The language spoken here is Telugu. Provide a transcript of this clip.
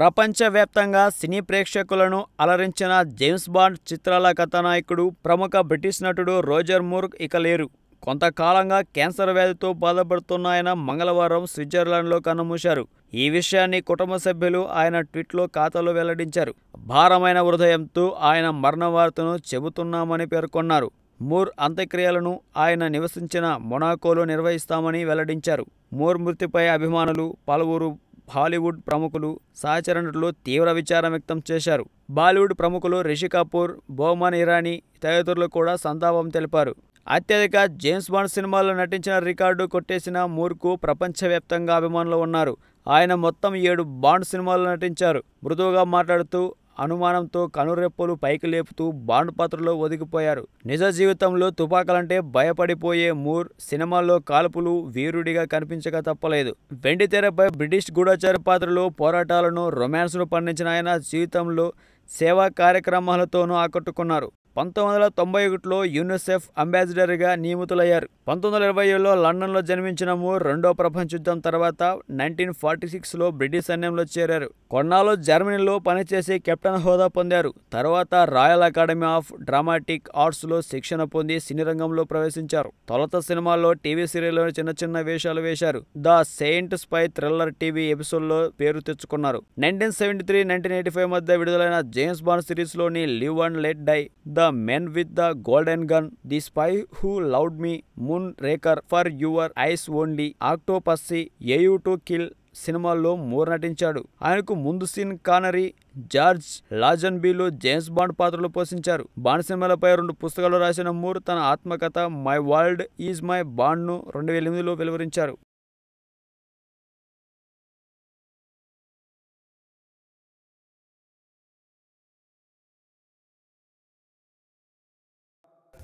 ప్రపంచవ్యాప్తంగా సినీ ప్రేక్షకులను అలరించిన జేమ్స్ బాండ్ చిత్రాల కథానాయకుడు ప్రముఖ బ్రిటిష్ నటుడు రోజర్ మూర్గ్ ఇక లేరు. కొంతకాలంగా క్యాన్సర్ వ్యాధితో బాధపడుతున్న ఆయన మంగళవారం స్విట్జర్లాండ్లో కన్నుమూశారు. ఈ విషయాన్ని కుటుంబ సభ్యులు ఆయన ట్వీట్లో ఖాతాలో వెల్లడించారు. భారమైన హృదయంతో ఆయన మరణ వార్తను చెబుతున్నామని పేర్కొన్నారు. మూర్ అంత్యక్రియలను ఆయన నివసించిన మొనాకోలో నిర్వహిస్తామని వెల్లడించారు. మూర్ మృతిపై అభిమానులు పలువురు హాలీవుడ్ ప్రముఖులు సహచర నటులు తీవ్ర విచారం వ్యక్తం చేశారు. బాలీవుడ్ ప్రముఖులు రిషి కపూర్ బోమన్ ఇరానీ తదితరులు కూడా సంతాపం తెలిపారు. అత్యధిక జేమ్స్ బాండ్ సినిమాల్లో నటించిన రికార్డు కొట్టేసిన మూర్కు ప్రపంచవ్యాప్తంగా అభిమానులు ఉన్నారు. ఆయన మొత్తం ఏడు బాండ్ సినిమాల్లో నటించారు. మృదువుగా మాట్లాడుతూ అనుమానంతో కనురెప్పలు పైకి లేపుతూ బాండ్ పాత్రలో ఒదిగిపోయారు. నిజ జీవితంలో తుపాకలంటే భయపడిపోయే మూర్ సినిమాల్లో కాల్పులు వీరుడిగా కనిపించక తప్పలేదు. వెండి తెరపై బ్రిటిష్ గూఢచార పాత్రలో పోరాటాలను రొమాన్స్ను పండించిన ఆయన జీవితంలో సేవా కార్యక్రమాలతోనూ ఆకట్టుకున్నారు. పంతొమ్మిది వందల తొంభై ఒకటిలో యూనిసెఫ్ అంబాసిడర్గా నియమితులయ్యారు. పంతొమ్మిది వందల ఇరవై ఏడులో లండన్లో జన్మించిన మూర్ రెండో ప్రపంచ యుద్ధం తర్వాత నైన్టీన్ ఫార్టీ సిక్స్లో బ్రిటిష్ సైన్యంలో చేరారు. కొన్నాళ్ళు జర్మనీలో పనిచేసి కెప్టెన్ హోదా పొందారు. తర్వాత రాయల్ అకాడమీ ఆఫ్ డ్రామాటిక్ ఆర్ట్స్లో శిక్షణ పొంది సినీ రంగంలో ప్రవేశించారు. తొలత సినిమాల్లో టీవీ సీరియల్లో చిన్న చిన్న వేషాలు వేశారు. The Saint spy thriller TV ఎపిసోడ్లో పేరు తెచ్చుకున్నారు. Nineteen seventy three nineteen eighty five మధ్య విడుదలైన James Bond సిరీస్లోని live and let die the man with the golden gun the spy who loved me Moonraker for your eyes only Octopussy a view to kill సినిమాల్లో మూర్ నటించాడు. ఆయనకు ముందు సీన్ కానరీ జార్జ్ లాజన్ బీలో జేమ్స్ బాండ్ పాత్రలు పోషించారు. బాండ్ సినిమాలపై రెండు పుస్తకాలు రాసిన మూర్ తన ఆత్మకథ మై వరల్డ్ ఈజ్ మై బాండ్ను రెండు వేల ఎనిమిదిలో వెలువరించారు.